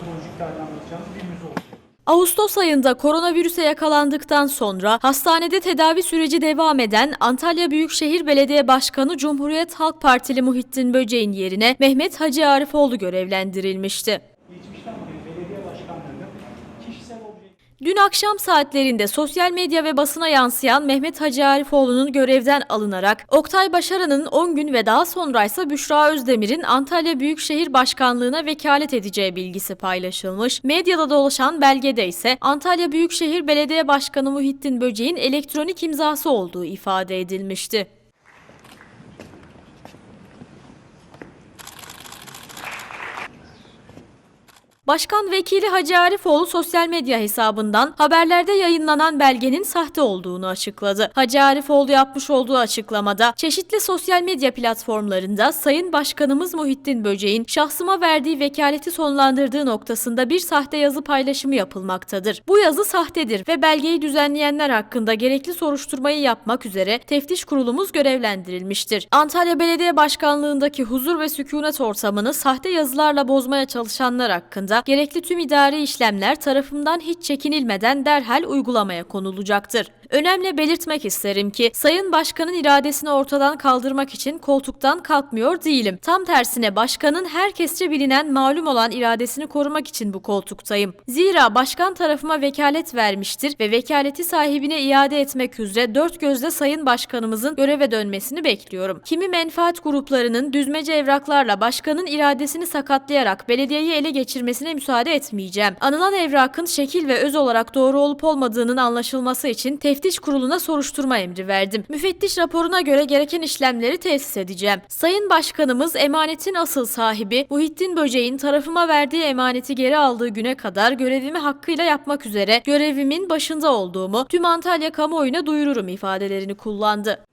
kronolojik değerlendireceğimiz bir müze olacak. Ağustos ayında koronavirüse yakalandıktan sonra hastanede tedavi süreci devam eden Antalya Büyükşehir Belediye Başkanı Cumhuriyet Halk Partili Muhittin Böceğin yerine Mehmet Hacı Arifoğlu görevlendirilmişti. Dün akşam saatlerinde sosyal medya ve basına yansıyan Mehmet Hacı Arifoğlu'nun görevden alınarak Oktay Başaran'ın 10 gün ve daha sonra ise Büşra Özdemir'in Antalya Büyükşehir Başkanlığı'na vekalet edeceği bilgisi paylaşılmış. Medyada dolaşan belgede ise Antalya Büyükşehir Belediye Başkanı Muhittin Böceğin elektronik imzası olduğu ifade edilmişti. Başkan Vekili Hacı Arifoğlu sosyal medya hesabından haberlerde yayınlanan belgenin sahte olduğunu açıkladı. Hacı Arifoğlu yapmış olduğu açıklamada çeşitli sosyal medya platformlarında Sayın Başkanımız Muhittin Böceğin şahsıma verdiği vekaleti sonlandırdığı noktasında bir sahte yazı paylaşımı yapılmaktadır. Bu yazı sahtedir ve belgeyi düzenleyenler hakkında gerekli soruşturmayı yapmak üzere teftiş kurulumuz görevlendirilmiştir. Antalya Belediye Başkanlığındaki huzur ve sükunet ortamını sahte yazılarla bozmaya çalışanlar hakkında gerekli tüm idari işlemler tarafından hiç çekinilmeden derhal uygulamaya konulacaktır. Önemli belirtmek isterim ki Sayın Başkan'ın iradesini ortadan kaldırmak için koltuktan kalkmıyor değilim. Tam tersine başkanın herkesçe bilinen malum olan iradesini korumak için bu koltuktayım. Zira başkan tarafıma vekalet vermiştir ve vekaleti sahibine iade etmek üzere dört gözle Sayın Başkanımızın göreve dönmesini bekliyorum. Kimi menfaat gruplarının düzmece evraklarla başkanın iradesini sakatlayarak belediyeyi ele geçirmesine müsaade etmeyeceğim. Anılan evrakın şekil ve öz olarak doğru olup olmadığının anlaşılması için teftiş kuruluna soruşturma emri verdim. Müfettiş raporuna göre gereken işlemleri tesis edeceğim. Sayın Başkanımız emanetin asıl sahibi Muhittin Böceğin tarafıma verdiği emaneti geri aldığı güne kadar görevimi hakkıyla yapmak üzere görevimin başında olduğumu tüm Antalya kamuoyuna duyururum ifadelerini kullandı.